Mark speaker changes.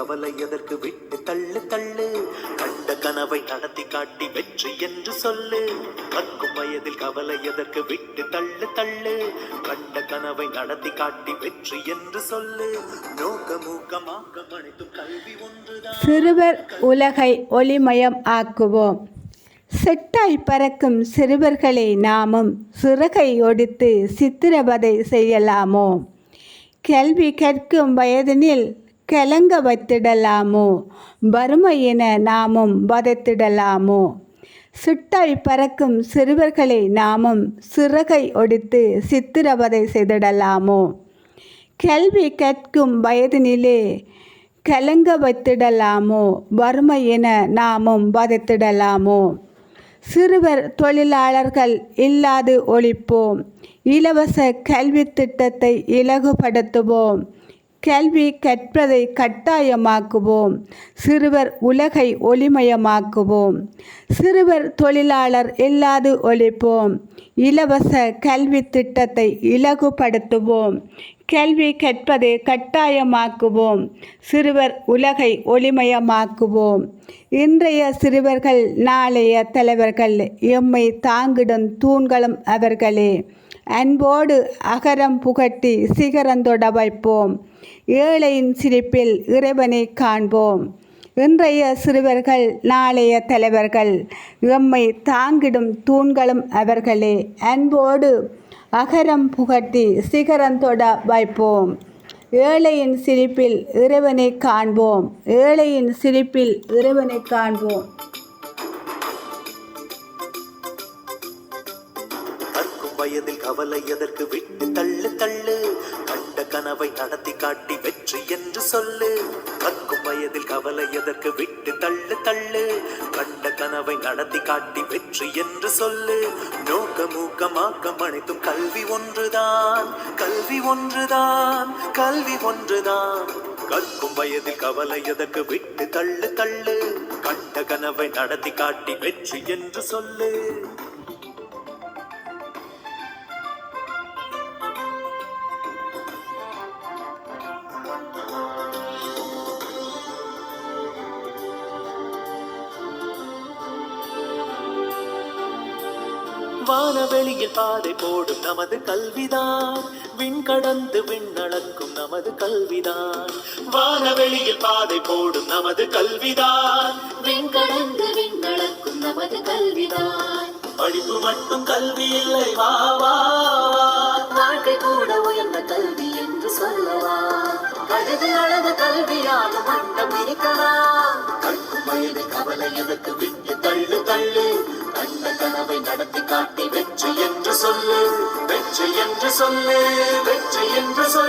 Speaker 1: கவலை எதற்கு விட்டு தள்ளு தள்ளு? கண்ட கனவை நடத்தி காட்டி வெற்றி என்று சொல்லு. கற்கும் வயதில் கவலை எதற்கு விட்டு தள்ளு தள்ளு? கண்ட கனவை நடத்தி காட்டி வெற்றி என்று சொல்லு. நோக்க மூக்கமாக்கம் கல்வி ஒன்றுதான்.
Speaker 2: சிறுவர் உலகை ஒளிமயம் ஆக்குவோம். செட்டாய் பறக்கும் சிறுவர்களை நாமும் சிறகை ஒடித்து சித்திரவதை செய்யலாமோ? கல்வி கற்கும் வயதினில் கலங்க வைத்திடலாமோ வறுமையின நாமும் வதைத்திடலாமோ? சுட்டாய் பறக்கும் சிறுவர்களை நாமும் சிறகை ஒடித்து சித்திரவதை செய்திடலாமோ? கல்வி கற்கும் வயதினிலே கலங்க வைத்திடலாமோ வறுமையின நாமும் வதைத்திடலாமோ? சிறுவர் தொழிலாளர்கள் இல்லாது ஒழிப்போம். இலவச கல்வி திட்டத்தை இலகுபடுத்துவோம். கல்வி கற்பதை கட்டாயமாக்குவோம். சிறுவர் உலகை ஒளிமயமாக்குவோம். சிறுவர் தொழிலாளர் இல்லாது ஒழிப்போம். இலவச கல்வி திட்டத்தை இலகுபடுத்துவோம். கல்வி கற்பதை கட்டாயமாக்குவோம். சிறுவர் உலகை ஒளிமயமாக்குவோம். இன்றைய சிறுவர்கள் நாளைய தலைவர்கள் எம்மை தாங்கிடும் தூண்களும் அவர்களே. அன்போடு அகரம் புகட்டி சிகரந்தொட வைப்போம். ஏழையின் சிரிப்பில் இறைவனை காண்போம். இன்றைய சிறுவர்கள் நாளைய தலைவர்கள் எம்மை தாங்கிடும் தூண்களும் அவர்களே. அன்போடு அகரம் புகட்டி சிகரந்தொட வைப்போம். ஏழையின் சிரிப்பில் இறைவனை காண்போம். ஏழையின் சிரிப்பில் இறைவனை காண்போம்.
Speaker 1: வயதில் கவலை எதற்கு விட்டு தள்ளு தள்ளு. கண்ட கனவை நடத்தி காட்டி வெற்றி என்று சொல்லு. கற்கும் வயதில் கவலை எதற்கு விட்டு தள்ளு தள்ளு. கண்ட கனவை நடத்தி காட்டி வெற்றி என்று சொல்லு. நோக்க மூக்கமாக்கம் அனைத்தும் கல்வி ஒன்றுதான். கல்வி ஒன்றுதான் கல்வி ஒன்றுதான். கற்கும் வயதில் கவலை எதற்கு விட்டு தள்ளு தள்ளு. கண்ட கனவை நடத்தி காட்டி வெற்றி என்று சொல்லு. வானவெளியில் பாதை போடும் நமது கல்விதான். விண்கடந்து விண்ணளக்கும் நமது கல்விதான். வானவெளியில் பாதை போடும் நமது கல்விதான்.
Speaker 3: விண்கடந்து விண்ணளக்கும் நமது கல்விதான்.
Speaker 1: படிப்பு மட்டும் கல்வி இல்லை வா வா.
Speaker 3: வாழ்க்கை கூட உயர்ந்த கல்வி என்று சொல்லவா? அழகு அழகு கல்வியால் மண்டம் இருக்கலாம்
Speaker 1: வயது கவலை எதற்கு விட்டு தள்ளு தள்ளு. கண்ட கனவை நடத்தி காட்டி வெற்றி என்று சொல்லு. வெற்றி என்று சொல்லு. வெற்றி என்று சொல்லு.